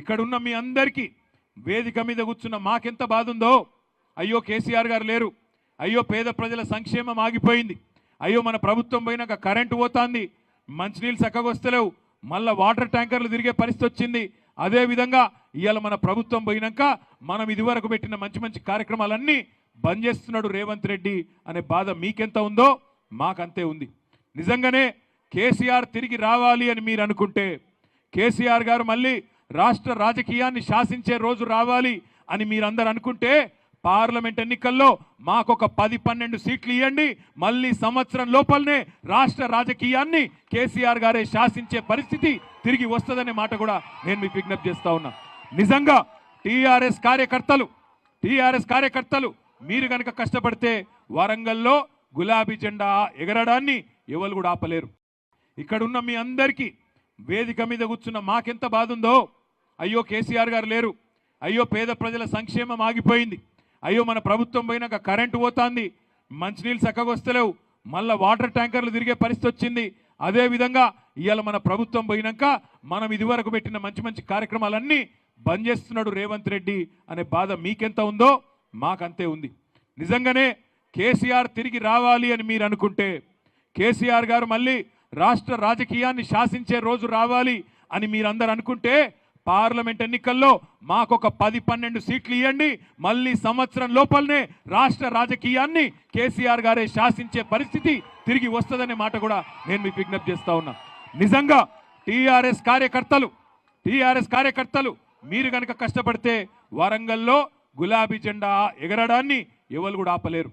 ఇక్కడ ఉన్న మీ అందరికీ వేదిక మీద కూర్చున్న మాకెంత బాధ ఉందో అయ్యో కేసీఆర్ గారు లేరు. అయ్యో పేద ప్రజల సంక్షేమం ఆగిపోయింది. అయ్యో మన ప్రభుత్వం పోయినాక కరెంటు పోతాంది. మంచినీళ్ళు చక్కగా వస్తలేవు. మళ్ళీ వాటర్ ట్యాంకర్లు తిరిగే పరిస్థితి వచ్చింది. అదే విధంగా ఇవాళ మన ప్రభుత్వం పోయినాక మనం ఇదివరకు పెట్టిన మంచి మంచి కార్యక్రమాలన్నీ బంద్ చేస్తున్నాడు రేవంత్ రెడ్డి అనే బాధ మీకెంత ఉందో మాకంతే ఉంది. నిజంగానే కేసీఆర్ తిరిగి రావాలి అని మీరు అనుకుంటే కేసీఆర్ గారు మళ్ళీ రాష్ట్ర రాజకీయాన్ని శాసించే రోజు రావాలి అని మీరందరూ అనుకుంటే పార్లమెంట్ ఎన్నికల్లో మాకొక పది పన్నెండు సీట్లు ఇవ్వండి మళ్ళీ సంవత్సరం లోపలనే రాష్ట్ర రాజకీయాన్ని కేసీఆర్ గారే శాసించే పరిస్థితి తిరిగి వస్తుందనే మాట కూడా నేను మీకు విజ్ఞప్తి చేస్తా ఉన్నా. నిజంగా టీఆర్ఎస్ కార్యకర్తలు టీఆర్ఎస్ కార్యకర్తలు మీరు కనుక కష్టపడితే వరంగల్లో గులాబీ జెండా ఎగరడాన్ని ఎవరు కూడా ఆపలేరు. ఇక్కడ ఉన్న మీ అందరికీ వేదిక మీద కూర్చున్న మాకెంత బాధ ఉందో అయ్యో కేసీఆర్ గారు లేరు. అయ్యో పేద ప్రజల సంక్షేమం ఆగిపోయింది. అయ్యో మన ప్రభుత్వం పోయినాక కరెంటు పోతుంది. మంచినీళ్ళు చక్కగా వస్తలేవు. మళ్ళీ వాటర్ ట్యాంకర్లు తిరిగే పరిస్థితి వచ్చింది. అదేవిధంగా ఇవాళ మన ప్రభుత్వం పోయినాక మనం ఇదివరకు పెట్టిన మంచి మంచి కార్యక్రమాలన్నీ బంద్ చేస్తున్నాడు రేవంత్ రెడ్డి అనే బాధ మీకెంత ఉందో మాకంతే ఉంది. నిజంగానే కేసీఆర్ తిరిగి రావాలి అని మీరు అనుకుంటే కేసీఆర్ గారు మళ్ళీ రాష్ట్ర రాజకీయాన్ని శాసించే రోజు రావాలి అని మీరందరూ అనుకుంటే పార్లమెంట్ ఎన్నికల్లో మాకొక పది పన్నెండు సీట్లు ఇవ్వండి మళ్ళీ సంవత్సరం లోపలనే రాష్ట్ర రాజకీయాన్ని కేసీఆర్ గారే శాసించే పరిస్థితి తిరిగి వస్తుందనే మాట కూడా నేను మీకు విజ్ఞప్తి చేస్తా ఉన్నా. నిజంగా టీఆర్ఎస్ కార్యకర్తలు టీఆర్ఎస్ కార్యకర్తలు మీరు కనుక కష్టపడితే వరంగల్లో గులాబీ జెండా ఎగరడాన్ని ఎవరు కూడా ఆపలేరు.